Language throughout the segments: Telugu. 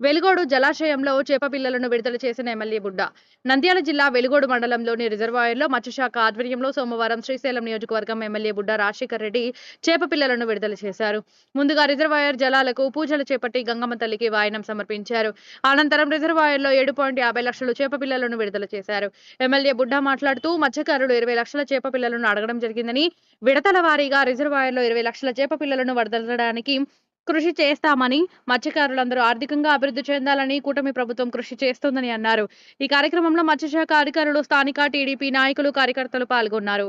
వెలుగోడు జలాశయంలో చేపపిల్లలను విడుదల చేసిన ఎమ్మెల్యే బుడ్డ. నంద్యాల జిల్లా వెలుగోడు మండలంలోని రిజర్వాయర్లో మత్స్యశాఖ ఆధ్వర్యంలో సోమవారం శ్రీశైలం నియోజకవర్గం ఎమ్మెల్యే బుడ్డ రాజశేఖర్ రెడ్డి చేపపిల్లలను విడుదల చేశారు. ముందుగా రిజర్వాయర్ జలాలకు పూజలు చేపట్టి గంగమ్మ తల్లికి వాయనం సమర్పించారు. అనంతరం రిజర్వాయర్లో ఏడు పాయింట్ యాభై లక్షలు చేపపిల్లలను విడుదల చేశారు. ఎమ్మెల్యే బుడ్డ మాట్లాడుతూ మత్స్యకారులు ఇరవై లక్షల చేపపిల్లలను అడగడం జరిగిందని విడతల వారీగా రిజర్వాయర్లో ఇరవై లక్షల చేపపిల్లలను వదలడానికి కృషి చేస్తామని మత్స్యకారులందరూ ఆర్థికంగా అభివృద్ధి చెందాలని కూటమి ప్రభుత్వం కృషి చేస్తోందని అన్నారు. ఈ కార్యక్రమంలో మత్స్యశాఖ అధికారులు స్థానిక టీడీపీ నాయకులు కార్యకర్తలు పాల్గొన్నారు.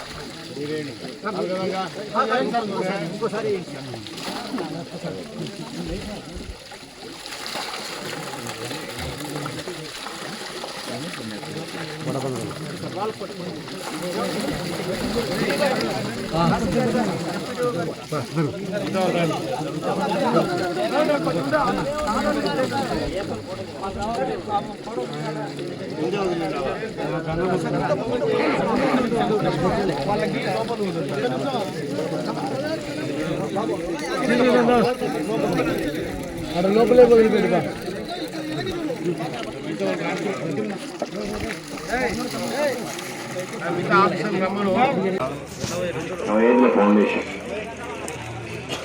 ఇంకోసారి బండలు బాగా లోపలే వదిలిపెట్టుకో foundation.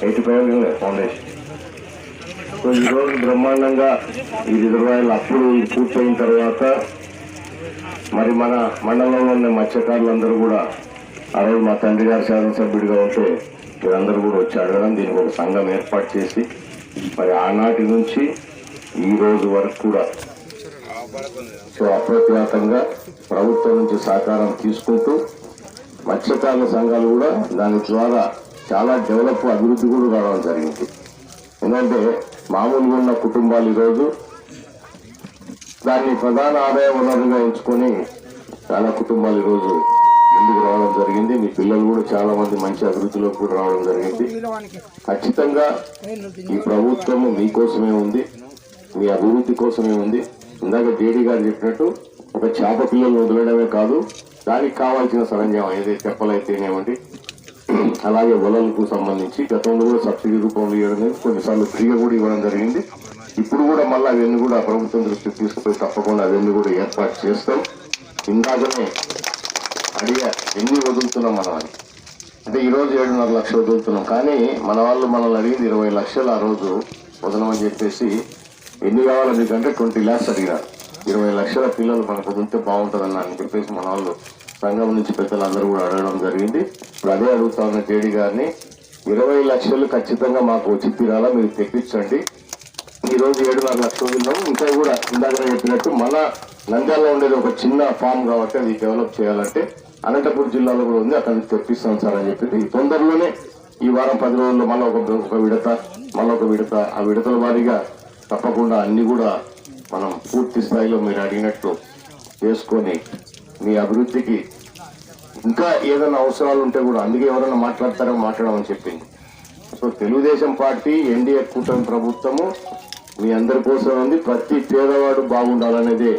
Eighty five foundation. So ఈరోజు బ్రహ్మాండంగా ఈ రిజర్వాయర్లు అప్పుడు ఇది పూర్తయిన తర్వాత మరి మన మండలంలో ఉన్న మత్స్యకారులందరూ కూడా ఆ రోజు మా తండ్రి గారు శాసనసభ్యుడిగా ఉంటే మీరందరూ కూడా వచ్చి అడగడం దీనికి ఒక సంఘం ఏర్పాటు చేసి మరి ఆనాటి నుంచి ఈ రోజు వరకు కూడా అప్రఖ్యాతంగా ప్రభుత్వం నుంచి సహకారం తీసుకుంటూ మత్స్యకారుల సంఘాలు కూడా దాని ద్వారా చాలా డెవలప్ అభివృద్ధి కూడా రావడం జరిగింది. ఎందుకంటే మామూలుగా ఉన్న కుటుంబాలు ఈరోజు దాన్ని ప్రధాన ఆదాయ వనరుగా ఎంచుకొని చాలా కుటుంబాలు ఈరోజు ముందుకు రావడం జరిగింది. మీ పిల్లలు కూడా చాలా మంది మంచి అభివృద్ధిలోకి కూడా రావడం జరిగింది. ఖచ్చితంగా ఈ ప్రభుత్వము మీకోసమే ఉంది. మీ అభివృద్ధి కోసమే ఉంది. ఇందాక జేడీ గారు చెప్పినట్టు ఒక చేప పిల్లలు వదలడమే కాదు దానికి కావాల్సిన సరంజామం ఏదైతే చెప్పలైతేనేమండి అలాగే వలలకు సంబంధించి గతంలో కూడా సబ్సిడీ రూపంలో ఇవ్వడం జరిగింది. కొన్నిసార్లు ఫ్రీగా కూడా ఇవ్వడం జరిగింది. ఇప్పుడు కూడా మళ్ళీ అవన్నీ కూడా ప్రభుత్వం దృష్టికి తీసుకుపోయి తప్పకుండా అవన్నీ కూడా ఏర్పాటు చేస్తాం. ఇందాకనే అడిగా ఎన్ని వదులుతున్నాం మనం అని? అంటే ఈరోజు ఏడున్నర లక్షలు వదులుతున్నాం. కానీ మన వాళ్ళు మనల్ని అడిగింది ఇరవై లక్షలు ఆ రోజు వదలమని చెప్పేసి ఎన్ని కావాలి మీకంటే ట్వంటీ ల్యాక్స్ అడిగినారు ఇరవై లక్షల పిల్లలు మనకు వదిలితే బాగుంటుందని అని చెప్పేసి మన వాళ్ళు సంఘం నుంచి పెద్దలందరూ కూడా అడగడం జరిగింది. ఇప్పుడు అదే అడుగుతా ఉన్న జేడీ గారిని ఇరవై లక్షలు ఖచ్చితంగా మాకు వచ్చి తీరాలా మీరు తెప్పించండి. ఈ రోజు ఏడున్నర లక్షలు ఉన్నాము ఇంకా కూడా ఇందాక చెప్పినట్టు మన నంద్యాలలో ఉండేది ఒక చిన్న ఫామ్ కాబట్టి అది డెవలప్ చేయాలంటే అనంతపురం జిల్లాలో కూడా ఉంది. అక్కడ నుంచి తెప్పిస్తాం సార్ అని చెప్పింది తొందరలోనే ఈ వారం పది రోజుల్లో మళ్ళీ ఒక ఒక విడత మళ్ళీ ఒక విడత ఆ విడతల వారీగా తప్పకుండా అన్ని కూడా మనం పూర్తి స్థాయిలో మీరు అడిగినట్టు చేసుకొని మీ అభివృద్ధికి ఇంకా ఏదైనా అవసరాలు ఉంటే కూడా అందుకే ఎవరైనా మాట్లాడతారో మాట్లాడమని చెప్పింది. సో తెలుగుదేశం పార్టీ ఎన్డీఏ కూటమి ప్రభుత్వము మీ అందరి కోసం ఉంది. ప్రతి పేదవాడు బాగుండాలనేదే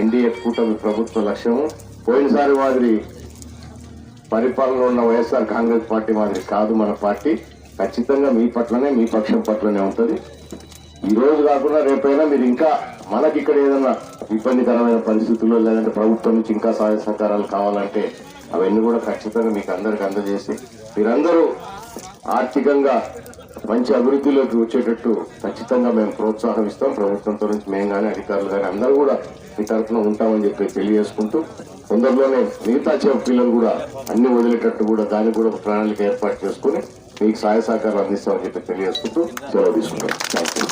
ఎన్డీఏ కూటమి ప్రభుత్వ లక్ష్యము. పోయినసారి మాదిరి పరిపాలనలో ఉన్న వైఎస్ఆర్ కాంగ్రెస్ పార్టీ మాదిరి కాదు మన పార్టీ. ఖచ్చితంగా మీ పట్లనే మీ పక్షం పట్లనే ఉంటుంది. ఈ రోజు కాకుండా రేపైనా మీరు ఇంకా మనకి ఇక్కడ ఏదైనా ఇబ్బందికరమైన పరిస్థితుల్లో లేదంటే ప్రభుత్వం నుంచి ఇంకా సహాయ సహకారాలు కావాలంటే అవన్నీ కూడా ఖచ్చితంగా మీకు అందరికి అందజేసి మీరందరూ ఆర్థికంగా మంచి అభివృద్ధిలోకి వచ్చేటట్టు ఖచ్చితంగా మేము ప్రోత్సాహం ఇస్తాం. ప్రభుత్వంతో నుంచి మేము కానీ అధికారులు కానీ అందరూ కూడా మీ తరఫున ఉంటామని చెప్పి తెలియజేసుకుంటూ తొందరలోనే మిగతా చేప పిల్లలు కూడా అన్ని వదిలేటట్టు కూడా దానికి కూడా ఒక ప్రణాళిక ఏర్పాటు చేసుకుని మీకు సహాయ సహకారం అందిస్తామని చెప్పి తెలియజేసుకుంటూ సెలవు తీసుకుంటాం. థ్యాంక్ యూ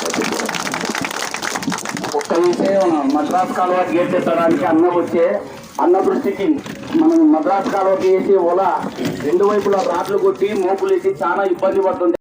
విషయం మద్రాస్ కాలువ గేట్ ఎత్తడానికి అన్న వచ్చే అన్న దృష్టికి మనం మద్రాస్ కాలువకి వేసి ఓలా రెండు వైపులా రాట్లు కొట్టి మోపులు వేసి చాలా ఇబ్బంది పడుతుంది.